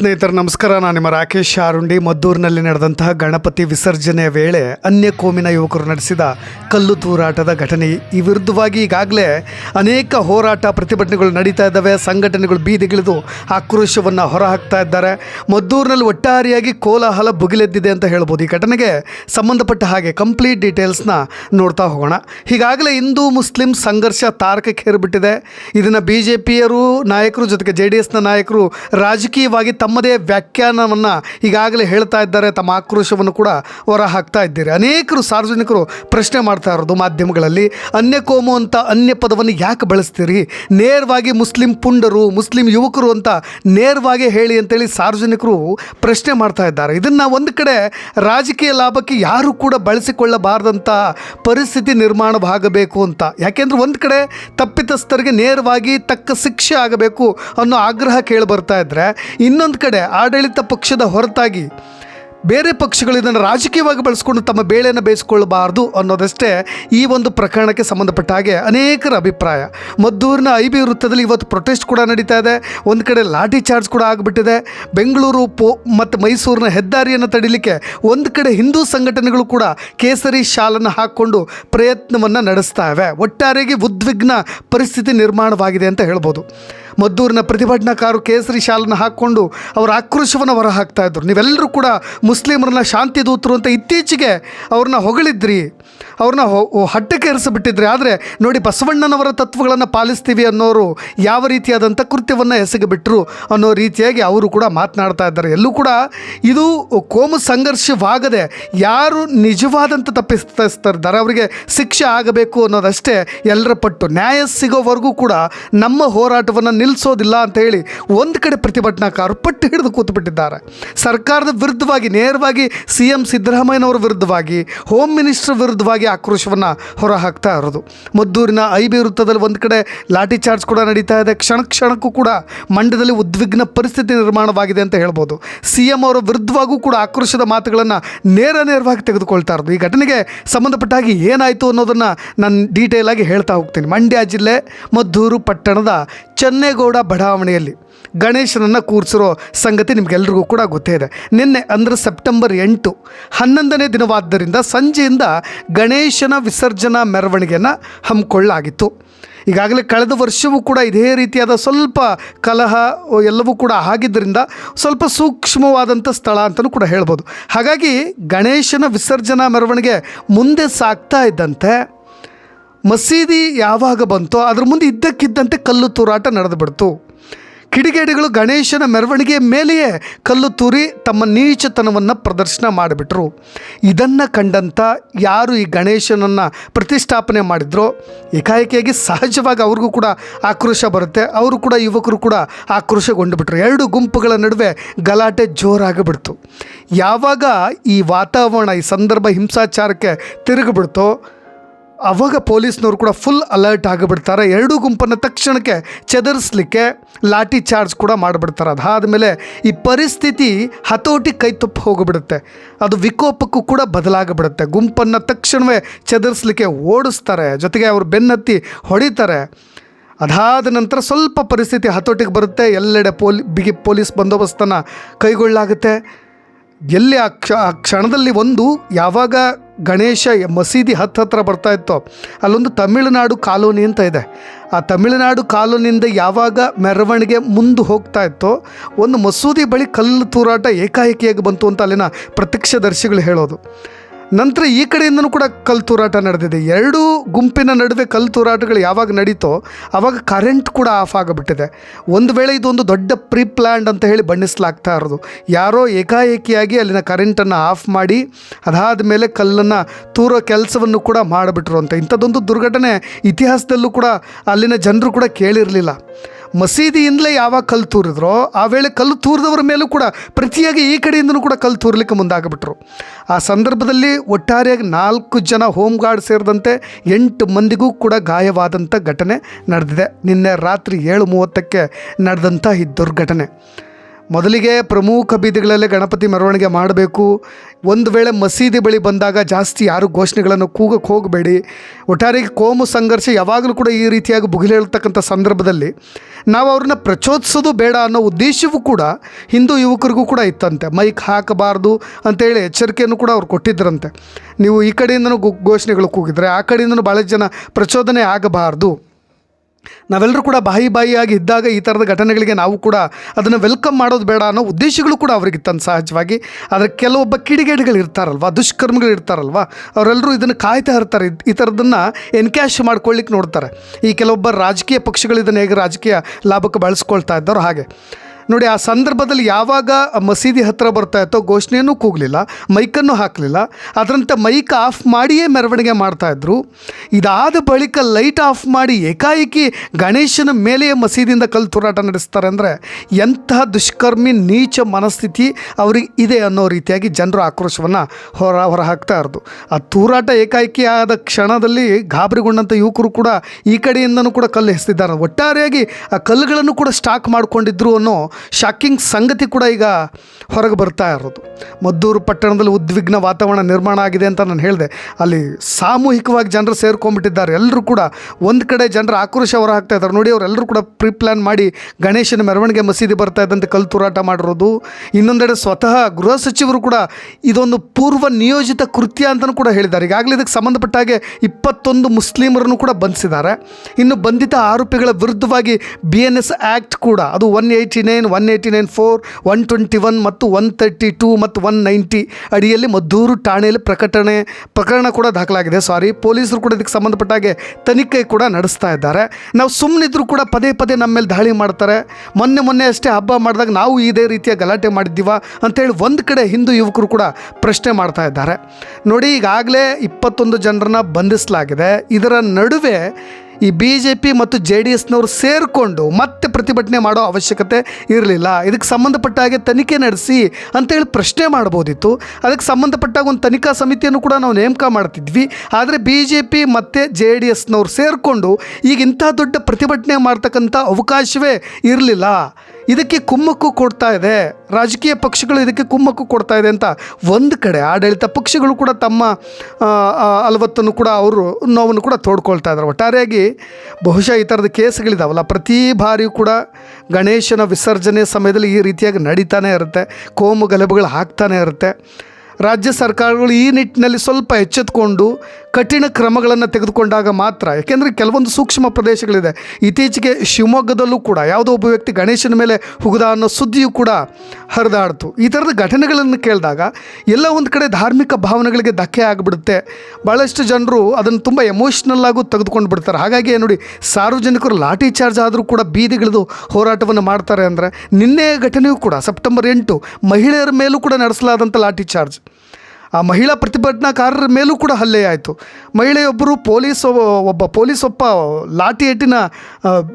ಸ್ನೇಹಿತರೆ, ನಮಸ್ಕಾರ. ನಾನು ನಿಮ್ಮ ರಾಕೇಶ್ ಶಾರುಂಡಿ ಮದ್ದೂರಿನಲ್ಲಿ ನಡೆದಂತಹ ಗಣಪತಿ ವಿಸರ್ಜನೆಯ ವೇಳೆ ಅನ್ಯ ಕೋಮಿನ ಯುವಕರು ನಡೆಸಿದ ಕಲ್ಲು ತೂರಾಟದ ಘಟನೆ. ಈ ವಿರುದ್ಧವಾಗಿ ಈಗಾಗಲೇ ಅನೇಕ ಹೋರಾಟ ಪ್ರತಿಭಟನೆಗಳು ನಡೀತಾ ಇದ್ದಾವೆ. ಸಂಘಟನೆಗಳು ಬೀದಿಗಿಳಿದು ಆಕ್ರೋಶವನ್ನು ಹೊರಹಾಕ್ತಾ ಇದ್ದಾರೆ. ಮದ್ದೂರಿನಲ್ಲಿ ಒಟ್ಟಾರಿಯಾಗಿ ಕೋಲಾಹಲ ಭುಗಿಲೆದ್ದಿದೆ ಅಂತ ಹೇಳ್ಬೋದು. ಈ ಘಟನೆಗೆ ಸಂಬಂಧಪಟ್ಟ ಹಾಗೆ ಕಂಪ್ಲೀಟ್ ಡೀಟೇಲ್ಸ್ನ ನೋಡ್ತಾ ಹೋಗೋಣ. ಈಗಾಗಲೇ ಹಿಂದೂ ಮುಸ್ಲಿಂ ಸಂಘರ್ಷ ತಾರಕಕ್ಕೆ ಹೇರಿಬಿಟ್ಟಿದೆ. ಇದನ್ನು ಬಿ ಜೆ ಪಿಯರು ನಾಯಕರು ಜೊತೆಗೆ ಜೆ ಡಿ ಎಸ್ನ ನಾಯಕರು ರಾಜಕೀಯವಾಗಿ ತಮ್ಮದೇ ವ್ಯಾಖ್ಯಾನವನ್ನು ಈಗಾಗಲೇ ಹೇಳ್ತಾ ಇದ್ದಾರೆ, ತಮ್ಮ ಆಕ್ರೋಶವನ್ನು ಕೂಡ ಹೊರ ಹಾಕ್ತಾ ಇದ್ದೀರಿ. ಅನೇಕರು ಸಾರ್ವಜನಿಕರು ಪ್ರಶ್ನೆ ಮಾಡ್ತಾ ಇರೋದು ಮಾಧ್ಯಮಗಳಲ್ಲಿ, ಅನ್ಯ ಕೋಮು ಅಂತ ಅನ್ಯ ಪದವನ್ನು ಯಾಕೆ ಬಳಸ್ತೀರಿ? ನೇರವಾಗಿ ಮುಸ್ಲಿಂ ಪುಂಡರು, ಮುಸ್ಲಿಂ ಯುವಕರು ಅಂತ ನೇರವಾಗಿ ಹೇಳಿ ಅಂತೇಳಿ ಸಾರ್ವಜನಿಕರು ಪ್ರಶ್ನೆ ಮಾಡ್ತಾ ಇದ್ದಾರೆ. ಇದನ್ನು ಒಂದು ಕಡೆ ರಾಜಕೀಯ ಲಾಭಕ್ಕೆ ಯಾರು ಕೂಡ ಬಳಸಿಕೊಳ್ಳಬಾರ್ದಂಥ ಪರಿಸ್ಥಿತಿ ನಿರ್ಮಾಣವಾಗಬೇಕು ಅಂತ. ಯಾಕೆಂದ್ರೆ ಒಂದು ಕಡೆ ತಪ್ಪಿತಸ್ಥರಿಗೆ ನೇರವಾಗಿ ತಕ್ಕ ಶಿಕ್ಷೆ ಆಗಬೇಕು ಅನ್ನೋ ಆಗ್ರಹ ಕೇಳಿ ಬರ್ತಾ ಇದ್ದರೆ ಇನ್ನೊಂದು ಕಡೆ ಆಡಳಿತ ಪಕ್ಷದ ಹೊರತಾಗಿ ಬೇರೆ ಪಕ್ಷಗಳು ಇದನ್ನು ರಾಜಕೀಯವಾಗಿ ಬಳಸ್ಕೊಂಡು ತಮ್ಮ ಬೇಳೆಯನ್ನು ಬೇಯಿಸ್ಕೊಳ್ಬಾರ್ದು ಅನ್ನೋದಷ್ಟೇ ಈ ಒಂದು ಪ್ರಕರಣಕ್ಕೆ ಸಂಬಂಧಪಟ್ಟ ಹಾಗೆ ಅನೇಕರ ಅಭಿಪ್ರಾಯ. ಮದ್ದೂರಿನ ಐ ಬಿ ವೃತ್ತದಲ್ಲಿ ಇವತ್ತು ಪ್ರೊಟೆಸ್ಟ್ ಕೂಡ ನಡೀತಾ ಇದೆ. ಒಂದು ಕಡೆ ಲಾಠಿ ಚಾರ್ಜ್ ಕೂಡ ಆಗಿಬಿಟ್ಟಿದೆ. ಬೆಂಗಳೂರು, ಪೋ ಮತ್ತು ಮೈಸೂರಿನ ಹೆದ್ದಾರಿಯನ್ನು ತಡಿಲಿಕ್ಕೆ ಒಂದು ಕಡೆ ಹಿಂದೂ ಸಂಘಟನೆಗಳು ಕೂಡ ಕೇಸರಿ ಶಾಲನ್ನು ಹಾಕ್ಕೊಂಡು ಪ್ರಯತ್ನವನ್ನು ನಡೆಸ್ತಾ ಇವೆ. ಒಟ್ಟಾರೆಗೆ ಉದ್ವಿಗ್ನ ಪರಿಸ್ಥಿತಿ ನಿರ್ಮಾಣವಾಗಿದೆ ಅಂತ ಹೇಳ್ಬೋದು. ಮದ್ದೂರಿನ ಪ್ರತಿಭಟನಾಕಾರರು ಕೇಸರಿ ಶಾಲನ್ನು ಹಾಕ್ಕೊಂಡು ಅವರ ಆಕ್ರೋಶವನ್ನು ಹೊರ ಹಾಕ್ತಾ ಇದ್ರು. ನೀವೆಲ್ಲರೂ ಕೂಡ ಮುಸ್ಲಿಮರನ್ನ ಶಾಂತಿ ದೂತರು ಅಂತ ಇತ್ತೀಚೆಗೆ ಅವ್ರನ್ನ ಹೊಗಳಿದ್ರಿ. ಅವ್ರನ್ನ ಹಟ್ಟಕ್ಕೆ ಏರಿಸಿಬಿಟ್ಟಿದ್ರಿ ಆದರೆ ನೋಡಿ ಬಸವಣ್ಣನವರ ತತ್ವಗಳನ್ನು ಪಾಲಿಸ್ತೀವಿ ಅನ್ನೋರು ಯಾವ ರೀತಿಯಾದಂಥ ಕೃತ್ಯವನ್ನು ಎಸಗಿಬಿಟ್ರು ಅನ್ನೋ ರೀತಿಯಾಗಿ ಅವರು ಕೂಡ ಮಾತನಾಡ್ತಾ ಇದ್ದಾರೆ. ಎಲ್ಲೂ ಕೂಡ ಇದು ಕೋಮು ಸಂಘರ್ಷವಾಗದೆ ಯಾರು ನಿಜವಾದಂಥ ತಪ್ಪಿಸ್ತಾರೆ ಅವರಿಗೆ ಶಿಕ್ಷೆ ಆಗಬೇಕು ಅನ್ನೋದಷ್ಟೇ ಎಲ್ಲರ ಪಟ್ಟು. ನ್ಯಾಯ ಸಿಗೋವರೆಗೂ ಕೂಡ ನಮ್ಮ ಹೋರಾಟವನ್ನು ನಿಲ್ಲಿಸೋದಿಲ್ಲ ಅಂತ ಹೇಳಿ ಒಂದು ಕಡೆ ಪ್ರತಿಭಟನಾಕಾರರು ಪಟ್ಟು ಹಿಡಿದು ಕೂತುಬಿಟ್ಟಿದ್ದಾರೆ. ಸರ್ಕಾರದ ವಿರುದ್ಧವಾಗಿ, ನೇರವಾಗಿ ಸಿ ಎಂ ಸಿದ್ದರಾಮಯ್ಯನವರ ವಿರುದ್ಧವಾಗಿ ಹೋಮ್ ಮಿನಿಸ್ಟರ್ ವಿರುದ್ಧವಾಗಿ ಆಕ್ರೋಶವನ್ನು ಹೊರಹಾಕ್ತಾ ಇರೋದು. ಮದ್ದೂರಿನ ಐ ಬಿ ವೃತ್ತದಲ್ಲಿ ಒಂದು ಕಡೆ ಲಾಠಿ ಚಾರ್ಜ್ ಕೂಡ ನಡೀತಾ ಇದೆ. ಕ್ಷಣ ಕ್ಷಣಕ್ಕೂ ಕೂಡ ಮಂಡ್ಯದಲ್ಲಿ ಉದ್ವಿಗ್ನ ಪರಿಸ್ಥಿತಿ ನಿರ್ಮಾಣವಾಗಿದೆ ಅಂತ ಹೇಳ್ಬೋದು. ಸಿ ಎಂ ಅವರ ವಿರುದ್ಧವಾಗೂ ಕೂಡ ಆಕ್ರೋಶದ ಮಾತುಗಳನ್ನು ನೇರ ನೇರವಾಗಿ ತೆಗೆದುಕೊಳ್ತಾ ಇರೋದು. ಈ ಘಟನೆಗೆ ಸಂಬಂಧಪಟ್ಟಾಗಿ ಏನಾಯಿತು ಅನ್ನೋದನ್ನು ನಾನು ಡೀಟೇಲಾಗಿ ಹೇಳ್ತಾ ಹೋಗ್ತೀನಿ. ಮಂಡ್ಯ ಜಿಲ್ಲೆ, ಮದ್ದೂರು ಪಟ್ಟಣದ ಚನ್ನೇಗೌಡ ಬಡಾವಣೆಯಲ್ಲಿ ಗಣೇಶನನ್ನು ಕೂರಿಸಿರೋ ಸಂಗತಿ ನಿಮಗೆಲ್ರಿಗೂ ಕೂಡ ಗೊತ್ತೇ ಇದೆ. ನಿನ್ನೆ ಅಂದರೆ ಸೆಪ್ಟೆಂಬರ್ ಎಂಟು ಹನ್ನೊಂದನೇ ದಿನವಾದ್ದರಿಂದ ಸಂಜೆಯಿಂದ ಗಣೇಶನ ವಿಸರ್ಜನಾ ಮೆರವಣಿಗೆಯನ್ನು ಹಮ್ಮಿಕೊಳ್ಳಲಾಗಿತ್ತು. ಈಗಾಗಲೇ ಕಳೆದ ವರ್ಷವೂ ಕೂಡ ಇದೇ ರೀತಿಯಾದ ಸ್ವಲ್ಪ ಕಲಹ ಎಲ್ಲವೂ ಕೂಡ ಆಗಿದ್ದರಿಂದ ಸ್ವಲ್ಪ ಸೂಕ್ಷ್ಮವಾದಂಥ ಸ್ಥಳ ಅಂತಲೂ ಕೂಡ ಹೇಳ್ಬೋದು. ಹಾಗಾಗಿ ಗಣೇಶನ ವಿಸರ್ಜನಾ ಮೆರವಣಿಗೆ ಮುಂದೆ ಸಾಗ್ತಾ ಇದ್ದಂತೆ ಮಸೀದಿ ಯಾವಾಗ ಬಂತೋ ಅದ್ರ ಮುಂದೆ ಇದ್ದಕ್ಕಿದ್ದಂತೆ ಕಲ್ಲು ತೂರಾಟ ನಡೆದುಬಿಡ್ತು ಕಿಡಿಗೇಡಿಗಳು ಗಣೇಶನ ಮೆರವಣಿಗೆಯ ಮೇಲೆಯೇ ಕಲ್ಲು ತೂರಿ ತಮ್ಮ ನೀಚತನವನ್ನು ಪ್ರದರ್ಶನ ಮಾಡಿಬಿಟ್ರು. ಇದನ್ನು ಕಂಡಂಥ ಯಾರು ಈ ಗಣೇಶನನ್ನು ಪ್ರತಿಷ್ಠಾಪನೆ ಮಾಡಿದ್ರೋ, ಏಕಾಏಕಿಯಾಗಿ ಸಹಜವಾಗಿ ಅವ್ರಿಗೂ ಕೂಡ ಆಕ್ರೋಶ ಬರುತ್ತೆ, ಅವರು ಕೂಡ ಯುವಕರು ಕೂಡ ಆಕ್ರೋಶಗೊಂಡು ಬಿಟ್ರು ಎರಡು ಗುಂಪುಗಳ ನಡುವೆ ಗಲಾಟೆ ಜೋರಾಗಿಬಿಡ್ತು. ಯಾವಾಗ ಈ ವಾತಾವರಣ, ಈ ಸಂದರ್ಭ ಹಿಂಸಾಚಾರಕ್ಕೆ ತಿರುಗಿಬಿಡ್ತೋ ಅವಾಗ ಪೊಲೀಸ್ನವರು ಕೂಡ ಫುಲ್ ಅಲರ್ಟ್ ಆಗಿಬಿಡ್ತಾರೆ. ಎರಡೂ ಗುಂಪನ್ನು ತಕ್ಷಣಕ್ಕೆ ಚದರಿಸ್ಲಿಕ್ಕೆ ಲಾಠಿ ಚಾರ್ಜ್ ಕೂಡ ಮಾಡಿಬಿಡ್ತಾರೆ. ಅದಾದಮೇಲೆ ಈ ಪರಿಸ್ಥಿತಿ ಹತೋಟಿ ಕೈ ತುಪ್ಪ ಹೋಗಿಬಿಡುತ್ತೆ. ಅದು ವಿಕೋಪಕ್ಕೂ ಕೂಡ ಬದಲಾಗಿಬಿಡುತ್ತೆ. ಗುಂಪನ್ನು ತಕ್ಷಣವೇ ಚದರಿಸ್ಲಿಕ್ಕೆ ಓಡಿಸ್ತಾರೆ. ಜೊತೆಗೆ ಅವರು ಬೆನ್ನತ್ತಿ ಹೊಡಿತಾರೆ. ಅದಾದ ನಂತರ ಸ್ವಲ್ಪ ಪರಿಸ್ಥಿತಿ ಹತೋಟಿಗೆ ಬರುತ್ತೆ. ಎಲ್ಲೆಡೆ ಪೋಲಿ, ಬಿಗಿ ಪೊಲೀಸ್ ಬಂದೋಬಸ್ತನ್ನು ಕೈಗೊಳ್ಳಲಾಗುತ್ತೆ ಎಲ್ಲಿ ಆ ಕ್ಷ, ಆ ಕ್ಷಣದಲ್ಲಿ ಒಂದು ಯಾವಾಗ ಗಣೇಶ ಮಸೀದಿ ಹತ್ತು ಹತ್ರ ಬರ್ತಾ ಇತ್ತು. ಅಲ್ಲೊಂದು ತಮಿಳುನಾಡು ಕಾಲೋನಿ ಅಂತ ಇದೆ. ಆ ತಮಿಳುನಾಡು ಕಾಲೋನಿಯಿಂದ ಯಾವಾಗ ಮೆರವಣಿಗೆ ಮುಂದೆ ಹೋಗ್ತಾ ಇತ್ತೋ, ಒಂದು ಮಸೂದಿ ಬಳಿ ಕಲ್ಲು ತೂರಾಟ ಏಕಾಏಕಿಯಾಗಿ ಬಂತು ಅಂತ ಅಲ್ಲಿನ ಪ್ರತ್ಯಕ್ಷದರ್ಶಿಗಳು ಹೇಳೋದು. ನಂತರ ಈ ಕಡೆಯಿಂದನೂ ಕೂಡ ಕಲ್ಲು ತೂರಾಟ ನಡೆದಿದೆ. ಎರಡೂ ಗುಂಪಿನ ನಡುವೆ ಕಲ್ಲು ತೂರಾಟಗಳು ಯಾವಾಗ ನಡೀತೋ ಆವಾಗ ಕರೆಂಟ್ ಕೂಡ ಆಫ್ ಆಗಿಬಿಟ್ಟಿದೆ. ಒಂದು ವೇಳೆ ಇದೊಂದು ದೊಡ್ಡ ಪ್ರೀ ಪ್ಲ್ಯಾಂಡ್ ಅಂತ ಹೇಳಿ ಬಣ್ಣಿಸಲಾಗ್ತಾ ಇರೋದು. ಯಾರೋ ಏಕಾಏಕಿಯಾಗಿ ಅಲ್ಲಿನ ಕರೆಂಟನ್ನು ಆಫ್ ಮಾಡಿ, ಅದಾದ ಮೇಲೆ ಕಲ್ಲನ್ನು ತೂರೋ ಕೆಲಸವನ್ನು ಕೂಡ ಮಾಡಿಬಿಟ್ರು ಅಂತ. ಇಂಥದ್ದೊಂದು ದುರ್ಘಟನೆ ಇತಿಹಾಸದಲ್ಲೂ ಕೂಡ ಅಲ್ಲಿನ ಜನರು ಕೂಡ ಕೇಳಿರಲಿಲ್ಲ. ಮಸೀದಿಯಿಂದಲೇ ಯಾವಾಗ ಕಲ್ಲು ತೂರಿದ್ರೋ ಆ ವೇಳೆ ಕಲ್ಲು ತೂರಿದವರ ಮೇಲೂ ಕೂಡ ಪ್ರತಿಯಾಗಿ ಈ ಕಡೆಯಿಂದನೂ ಕೂಡ ಕಲ್ಲು ತೂರ್ಲಿಕ್ಕೆ ಮುಂದಾಗಿಬಿಟ್ರು. ಆ ಸಂದರ್ಭದಲ್ಲಿ ಒಟ್ಟಾರೆಯಾಗಿ ನಾಲ್ಕು ಜನ ಹೋಮ್ ಗಾರ್ಡ್ ಸೇರಿದಂತೆ ಎಂಟು ಮಂದಿಗೂ ಕೂಡ ಗಾಯವಾದಂಥ ಘಟನೆ ನಡೆದಿದೆ. ನಿನ್ನೆ ರಾತ್ರಿ ಏಳು ಮೂವತ್ತಕ್ಕೆ ನಡೆದಂಥ ಈ ದುರ್ಘಟನೆ. ಮೊದಲಿಗೆ ಪ್ರಮುಖ ಬೀದಿಗಳಲ್ಲೇ ಗಣಪತಿ ಮೆರವಣಿಗೆ ಮಾಡಬೇಕು. ಒಂದು ವೇಳೆ ಮಸೀದಿ ಬಳಿ ಬಂದಾಗ ಜಾಸ್ತಿ ಯಾರು ಘೋಷಣೆಗಳನ್ನು ಕೂಗಕ್ಕೆ ಹೋಗಬೇಡಿ. ಒಟ್ಟಾರೆಗೆ ಕೋಮು ಸಂಘರ್ಷ ಯಾವಾಗಲೂ ಕೂಡ ಈ ರೀತಿಯಾಗಿ ಭುಗಿಲೇಳ್ತಕ್ಕಂಥ ಸಂದರ್ಭದಲ್ಲಿ ನಾವು ಅವ್ರನ್ನ ಪ್ರಚೋದಿಸೋದು ಬೇಡ ಅನ್ನೋ ಉದ್ದೇಶವೂ ಕೂಡ ಹಿಂದೂ ಯುವಕರಿಗೂ ಕೂಡ ಇತ್ತಂತೆ. ಮೈಕ್ ಹಾಕಬಾರ್ದು ಅಂತೇಳಿ ಎಚ್ಚರಿಕೆಯನ್ನು ಕೂಡ ಅವ್ರು ಕೊಟ್ಟಿದ್ದರಂತೆ. ನೀವು ಈ ಕಡೆಯಿಂದನೂ ಘೋಷಣೆಗಳು ಕೂಗಿದರೆ ಆ ಕಡೆಯಿಂದನೂ ಭಾಳ ಜನ ಪ್ರಚೋದನೆ ಆಗಬಾರ್ದು. ನಾವೆಲ್ಲರೂ ಕೂಡ ಬಾಯಿ ಬಾಯಿಯಾಗಿ ಇದ್ದಾಗ ಈ ಥರದ ಘಟನೆಗಳಿಗೆ ನಾವು ಕೂಡ ಅದನ್ನು ವೆಲ್ಕಮ್ ಮಾಡೋದು ಬೇಡ ಅನ್ನೋ ಉದ್ದೇಶಗಳು ಕೂಡ ಅವ್ರಿಗಿತ್ತಂತ ಸಹಜವಾಗಿ. ಆದರೆ ಕೆಲವೊಬ್ಬ ಕಿಡಿಗೇಡಿಗಳು ಇರ್ತಾರಲ್ವ, ದುಷ್ಕರ್ಮಗಳು ಇರ್ತಾರಲ್ವ, ಅವರೆಲ್ಲರೂ ಇದನ್ನು ಕಾಯ್ತಾ ಇರ್ತಾರೆ. ಈ ಥರದನ್ನು ಎನ್ಕ್ಯಾಶ್ ಮಾಡ್ಕೊಳ್ಳಿಕ್ಕೆ ನೋಡ್ತಾರೆ. ಈ ಕೆಲವೊಬ್ಬ ರಾಜಕೀಯ ಪಕ್ಷಗಳು ಇದನ್ನು ಹೇಗೆ ರಾಜಕೀಯ ಲಾಭಕ್ಕೆ ಬಳಸ್ಕೊಳ್ತಾ ಇದ್ದಾರೋ ಹಾಗೆ. ನೋಡಿ, ಆ ಸಂದರ್ಭದಲ್ಲಿ ಯಾವಾಗ ಮಸೀದಿ ಹತ್ತಿರ ಬರ್ತಾ ಇತ್ತೋ ಘೋಷಣೆಯನ್ನು ಕೂಗಲಿಲ್ಲ, ಮೈಕನ್ನು ಹಾಕಲಿಲ್ಲ. ಅದರಂತೆ ಮೈಕ್ ಆಫ್ ಮಾಡಿಯೇ ಮೆರವಣಿಗೆ ಮಾಡ್ತಾಯಿದ್ರು ಇದಾದ ಬಳಿಕ ಲೈಟ್ ಆಫ್ ಮಾಡಿ ಏಕಾಏಕಿ ಗಣೇಶನ ಮೇಲೆಯೇ ಮಸೀದಿಯಿಂದ ಕಲ್ಲು ತೂರಾಟ ನಡೆಸ್ತಾರೆ ಅಂದರೆ ಎಂತಹ ದುಷ್ಕರ್ಮಿ, ನೀಚ ಮನಸ್ಥಿತಿ ಅವ್ರಿಗೆ ಇದೆ ಅನ್ನೋ ರೀತಿಯಾಗಿ ಜನರು ಆಕ್ರೋಶವನ್ನು ಹೊರ ಹೊರ ಹಾಕ್ತಾ ಇರೋದು. ಆ ತೂರಾಟ ಏಕಾಏಕಿ ಆದ ಕ್ಷಣದಲ್ಲಿ ಗಾಬರಿಗೊಂಡಂಥ ಯುವಕರು ಕೂಡ ಈ ಕಡೆಯಿಂದನೂ ಕೂಡ ಕಲ್ಲು ಎಸೆದಿದ್ದಾರೆ. ಒಟ್ಟಾರೆಯಾಗಿ ಆ ಕಲ್ಲುಗಳನ್ನು ಕೂಡ ಸ್ಟಾಕ್ ಮಾಡಿಕೊಂಡಿದ್ರು ಅನ್ನೋ ಶಾಕಿಂಗ್ ಸಂಗತಿ ಕೂಡ ಈಗ ಹೊರಗೆ ಬರ್ತಾ ಇರೋದು. ಮದ್ದೂರು ಪಟ್ಟಣದಲ್ಲಿ ಉದ್ವಿಗ್ನ ವಾತಾವರಣ ನಿರ್ಮಾಣ ಆಗಿದೆ ಅಂತ ನಾನು ಹೇಳಿದೆ. ಅಲ್ಲಿ ಸಾಮೂಹಿಕವಾಗಿ ಜನರು ಸೇರ್ಕೊಂಡ್ಬಿಟ್ಟಿದ್ದಾರೆ. ಎಲ್ಲರೂ ಕೂಡ ಒಂದು ಕಡೆ ಜನರು ಆಕ್ರೋಶ ಹೊರ ಹಾಕ್ತಾ ಇದ್ದಾರೆ. ನೋಡಿ ಅವರೆಲ್ಲರೂ ಕೂಡ ಪ್ರೀ ಪ್ಲ್ಯಾನ್ ಮಾಡಿ ಗಣೇಶನ ಮೆರವಣಿಗೆ ಮಸೀದಿ ಬರ್ತಾ ಇದ್ದಂತೆ ಕಲ್ಲು ತೂರಾಟ ಮಾಡಿರೋದು. ಇನ್ನೊಂದೆಡೆ ಸ್ವತಃ ಗೃಹ ಸಚಿವರು ಕೂಡ ಇದೊಂದು ಪೂರ್ವ ನಿಯೋಜಿತ ಕೃತ್ಯ ಅಂತಲೂ ಕೂಡ ಹೇಳಿದ್ದಾರೆ. ಈಗಾಗಲೇ ಇದಕ್ಕೆ ಸಂಬಂಧಪಟ್ಟ ಹಾಗೆ ಇಪ್ಪತ್ತೊಂದು ಮುಸ್ಲಿಮರನ್ನು ಕೂಡ ಬಂಧಿಸಿದ್ದಾರೆ. ಇನ್ನು ಬಂಧಿತ ಆರೋಪಿಗಳ ವಿರುದ್ಧವಾಗಿ ಬಿ ಎನ್ ಎಸ್ ಆ್ಯಕ್ಟ್ ಕೂಡ, ಅದು one eighty nine one eighty nine four one twenty one ಮತ್ತು ಒನ್ ತರ್ಟಿ ಟೂ ಮತ್ತು ಒನ್ ನೈಂಟಿ ಅಡಿಯಲ್ಲಿ ಮದ್ದೂರು ಠಾಣೆಯಲ್ಲಿ ಪ್ರಕಟಣೆ, ಪ್ರಕರಣ ಕೂಡ ದಾಖಲಾಗಿದೆ. ಸಾರಿ ಪೊಲೀಸರು ಕೂಡ ಇದಕ್ಕೆ ಸಂಬಂಧಪಟ್ಟ ಹಾಗೆ ತನಿಖೆ ಕೂಡ ನಡೆಸ್ತಾ ಇದ್ದಾರೆ. ನಾವು ಸುಮ್ಮನಿದ್ರು ಕೂಡ ಪದೇ ಪದೇ ನಮ್ಮ ಮೇಲೆ ದಾಳಿ ಮಾಡ್ತಾರೆ. ಮೊನ್ನೆ ಮೊನ್ನೆ ಅಷ್ಟೇ ಹಬ್ಬ ಮಾಡಿದಾಗ ನಾವು ಇದೇ ರೀತಿಯ ಗಲಾಟೆ ಮಾಡಿದ್ದೀವ ಅಂತೇಳಿ ಒಂದು ಕಡೆ ಹಿಂದೂ ಯುವಕರು ಕೂಡ ಪ್ರಶ್ನೆ ಮಾಡ್ತಾ ಇದ್ದಾರೆ. ನೋಡಿ, ಈಗಾಗಲೇ ಇಪ್ಪತ್ತೊಂದು ಜನರನ್ನ ಬಂಧಿಸಲಾಗಿದೆ. ಇದರ ನಡುವೆ ಈ ಬಿ ಜೆ ಪಿ ಮತ್ತು ಜೆ ಡಿ ಎಸ್ನವರು ಸೇರಿಕೊಂಡು ಮತ್ತೆ ಪ್ರತಿಭಟನೆ ಮಾಡೋ ಅವಶ್ಯಕತೆ ಇರಲಿಲ್ಲ. ಇದಕ್ಕೆ ಸಂಬಂಧಪಟ್ಟ ಹಾಗೆ ತನಿಖೆ ನಡೆಸಿ ಅಂತೇಳಿ ಪ್ರಶ್ನೆ ಮಾಡ್ಬೋದಿತ್ತು. ಅದಕ್ಕೆ ಸಂಬಂಧಪಟ್ಟಾಗ ಒಂದು ತನಿಖಾ ಸಮಿತಿಯನ್ನು ಕೂಡ ನಾವು ನೇಮಕ ಮಾಡ್ತಿದ್ವಿ. ಆದರೆ ಬಿ ಜೆ ಪಿ ಮತ್ತು ಜೆ ಡಿ ಎಸ್ನವ್ರು ಸೇರಿಕೊಂಡು ಈಗ ಇಂಥ ದೊಡ್ಡ ಪ್ರತಿಭಟನೆ ಮಾಡ್ತಕ್ಕಂಥ ಅವಕಾಶವೇ ಇರಲಿಲ್ಲ. ಇದಕ್ಕೆ ಕುಮ್ಮಕ್ಕು ಕೊಡ್ತಾ ಇದೆ. ರಾಜಕೀಯ ಪಕ್ಷಗಳು ಇದಕ್ಕೆ ಕುಮ್ಮಕ್ಕು ಕೊಡ್ತಾ ಇದೆ ಅಂತ ಒಂದು ಕಡೆ ಆಡಳಿತ ಪಕ್ಷಗಳು ಕೂಡ ತಮ್ಮ ಅಲವತ್ತನ್ನು ಕೂಡ ಅವರು ನೋವನ್ನು ಕೂಡ ತೋಡ್ಕೊಳ್ತಾ ಇದ್ದಾರೆ. ಒಟ್ಟಾರೆಯಾಗಿ ಬಹುಶಃ ಈ ಥರದ ಕೇಸ್ಗಳಿದಾವಲ್ಲ. ಪ್ರತಿ ಬಾರಿಯೂ ಕೂಡ ಗಣೇಶನ ವಿಸರ್ಜನೆ ಸಮಯದಲ್ಲಿ ಈ ರೀತಿಯಾಗಿ ನಡೀತಾನೆ ಇರುತ್ತೆ. ಕೋಮು ಗಲಭೆಗಳು ಆಗ್ತಾನೆ ಇರುತ್ತೆ. ರಾಜ್ಯ ಸರ್ಕಾರಗಳು ಈ ನಿಟ್ಟಿನಲ್ಲಿ ಸ್ವಲ್ಪ ಎಚ್ಚೆತ್ಕೊಂಡು ಕಠಿಣ ಕ್ರಮಗಳನ್ನು ತೆಗೆದುಕೊಂಡಾಗ ಮಾತ್ರ, ಯಾಕೆಂದರೆ ಕೆಲವೊಂದು ಸೂಕ್ಷ್ಮ ಪ್ರದೇಶಗಳಿದೆ. ಇತ್ತೀಚೆಗೆ ಶಿವಮೊಗ್ಗದಲ್ಲೂ ಕೂಡ, ಯಾವುದೋ ಒಬ್ಬ ವ್ಯಕ್ತಿ ಗಣೇಶನ ಮೇಲೆ ಹುಗುದ ಅನ್ನೋ ಸುದ್ದಿಯೂ ಕೂಡ ಹರಿದಾಡ್ತು. ಈ ಥರದ ಘಟನೆಗಳನ್ನು ಕೇಳಿದಾಗ ಎಲ್ಲ ಒಂದು ಕಡೆ ಧಾರ್ಮಿಕ ಭಾವನೆಗಳಿಗೆ ಧಕ್ಕೆ ಆಗಿಬಿಡುತ್ತೆ. ಭಾಳಷ್ಟು ಜನರು ಅದನ್ನು ತುಂಬ ಎಮೋಷ್ನಲ್ ಆಗು ತೆಗೆದುಕೊಂಡು ಬಿಡ್ತಾರೆ. ಹಾಗಾಗಿ ನೋಡಿ, ಸಾರ್ವಜನಿಕರು ಲಾಠಿ ಚಾರ್ಜ್ ಆದರೂ ಕೂಡ ಬೀದಿಗಿಳಿದು ಹೋರಾಟವನ್ನು ಮಾಡ್ತಾರೆ ಅಂದರೆ ನಿನ್ನೆ ಘಟನೆಯೂ ಕೂಡ, ಸೆಪ್ಟೆಂಬರ್ ಎಂಟು, ಮಹಿಳೆಯರ ಮೇಲೂ ಕೂಡ ನಡೆಸಲಾದಂಥ ಲಾಠಿ ಚಾರ್ಜ್. ಆ ಮಹಿಳಾ ಪ್ರತಿಭಟನಾಕಾರರ ಮೇಲೂ ಕೂಡ ಹಲ್ಲೆ ಆಯಿತು. ಮಹಿಳೆಯೊಬ್ಬರು ಪೊಲೀಸ್ ಒಬ್ಬ- ಪೊಲೀಸ್ ಒಬ್ಬ ಲಾಠಿ ಎಟ್ಟಿನ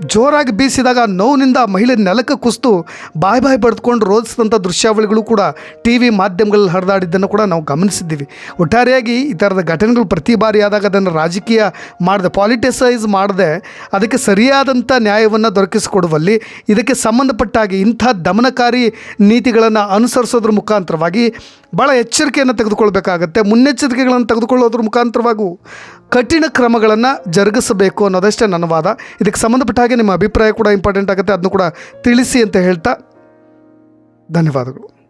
ಜೋರಾಗಿ ಬೀಸಿದಾಗ ನೋವಿನಿಂದ ಮಹಿಳೆ ನೆಲಕ್ಕೆ ಕುಸಿತು ಬಾಯಿ ಬಾಯಿ ಬಡ್ದುಕೊಂಡು ರೋಧಿಸಿದಂಥ ದೃಶ್ಯಾವಳಿಗಳು ಕೂಡ ಟಿ ವಿ ಮಾಧ್ಯಮಗಳಲ್ಲಿ ಹರಿದಾಡಿದ್ದನ್ನು ಕೂಡ ನಾವು ಗಮನಿಸಿದ್ದೀವಿ. ಒಟ್ಟಾರೆಯಾಗಿ ಈ ಥರದ ಘಟನೆಗಳು ಪ್ರತಿ ಬಾರಿ ಆದಾಗ ಅದನ್ನು ರಾಜಕೀಯ ಮಾಡದೆ, ಪಾಲಿಟಿಸೈಸ್ ಮಾಡದೆ, ಅದಕ್ಕೆ ಸರಿಯಾದಂಥ ನ್ಯಾಯವನ್ನು ದೊರಕಿಸಿಕೊಡುವಲ್ಲಿ ಇದಕ್ಕೆ ಸಂಬಂಧಪಟ್ಟಾಗಿ ಇಂಥ ದಮನಕಾರಿ ನೀತಿಗಳನ್ನು ಅನುಸರಿಸೋದ್ರ ಮುಖಾಂತರವಾಗಿ ಭಾಳ ಎಚ್ಚರಿಕೆಯನ್ನು ತೆಗೆದುಕೊಳ್ಬೇಕಾಗತ್ತೆ. ಮುನ್ನೆಚ್ಚರಿಕೆಗಳನ್ನು ತೆಗೆದುಕೊಳ್ಳೋದ್ರ ಮುಖಾಂತರವಾಗೂ ಕಠಿಣ ಕ್ರಮಗಳನ್ನು ಜರುಗಿಸಬೇಕು ಅನ್ನೋದಷ್ಟೇ ನನ್ನ ವಾದ. ಇದಕ್ಕೆ ಸಂಬಂಧಪಟ್ಟ ಹಾಗೆ ನಿಮ್ಮ ಅಭಿಪ್ರಾಯ ಕೂಡ ಇಂಪಾರ್ಟೆಂಟ್ ಆಗುತ್ತೆ. ಅದನ್ನು ಕೂಡ ತಿಳಿಸಿ ಅಂತ ಹೇಳ್ತಾ ಧನ್ಯವಾದಗಳು.